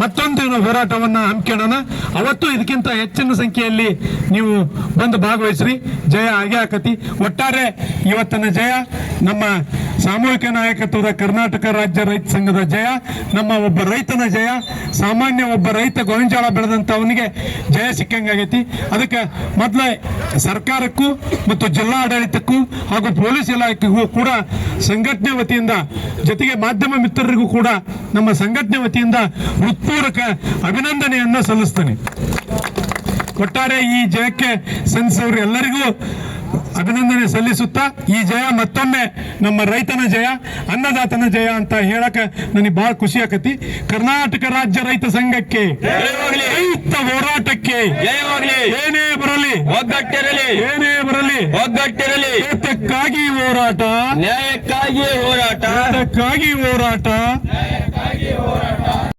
ಮುಂದಿನ ಹೋರಾಟವನ್ನ ಹಮ್ಮಿಕೊಳ್ಳೋಣ. ಅವತ್ತು ಇದಕ್ಕಿಂತ ಹೆಚ್ಚಿನ ಸಂಖ್ಯೆಯಲ್ಲಿ ನೀವು ಬಂದು ಭಾಗವಹಿಸ್ರಿ. ಜಯ ಆಗೇ ಆಕತಿ ಒಟ್ಟಾರೆ ಇವತ್ತಿನ ಜಯ ನಮ್ಮ ಸಾಮೂಹಿಕ ನಾಯಕತ್ವದ ಕರ್ನಾಟಕ ರಾಜ್ಯ ರೈತ ಸಂಘದ ಜಯ, ನಮ್ಮ ಒಬ್ಬ ರೈತನ ಜಯ, ಸಾಮಾನ್ಯ ಒಬ್ಬ ರೈತ ಗೋವಿಂಜಾಳ ಬೆಳೆದಂಥವನಿಗೆ ಜಯ ಸಿಕ್ಕಂಗಾಗೈತಿ ಅದಕ್ಕೆ ಮೊದಲೇ ಸರ್ಕಾರಕ್ಕೂ ಮತ್ತು ಜಿಲ್ಲಾ ಆಡಳಿತಕ್ಕೂ ಹಾಗೂ ಪೊಲೀಸ್ ಇಲಾಖೆಗೂ ಕೂಡ ಸಂಘಟನೆ ವತಿಯಿಂದ ಜೊತೆಗೆ ಮಾಧ್ಯಮ ಮಿತ್ರರಿಗೂ ಕೂಡ ನಮ್ಮ ಸಂಘಟನೆ ವತಿಯಿಂದ ಹೃತ್ಪೂರ್ವಕ ಅಭಿನಂದನೆಯನ್ನು ಸಲ್ಲಿಸ್ತೇನೆ. ಒಟ್ಟಾರೆ ಈ ಜಯಕ್ಕೆ ಸಲ್ಲಿಸೋರು ಎಲ್ಲರಿಗೂ ಅಭಿನಂದನೆ ಸಲ್ಲಿಸುತ್ತಾ ಈ ಜಯ ಮತ್ತೊಮ್ಮೆ ನಮ್ಮ ರೈತನ ಜಯ ಅನ್ನದಾತನ ಜಯ ಅಂತ ಹೇಳಕ ನನಗೆ ಬಹಳ ಖುಷಿ ಆಕತಿ. ಕರ್ನಾಟಕ ರಾಜ್ಯ ರೈತ ಸಂಘಕ್ಕೆ ರೈತ ಹೋರಾಟಕ್ಕೆ ಜಯವಾಗಲಿ ಏನೇ ಬರಲಿ ಒಗ್ಗಟ್ಟಿರಲಿ. ಏನೇ ಬರಲಿ ಒಗ್ಗಟ್ಟಿರಲಿ. ಹೋರಾಟ ನ್ಯಾಯಕ್ಕಾಗಿ ಹೋರಾಟ. ಹೋರಾಟ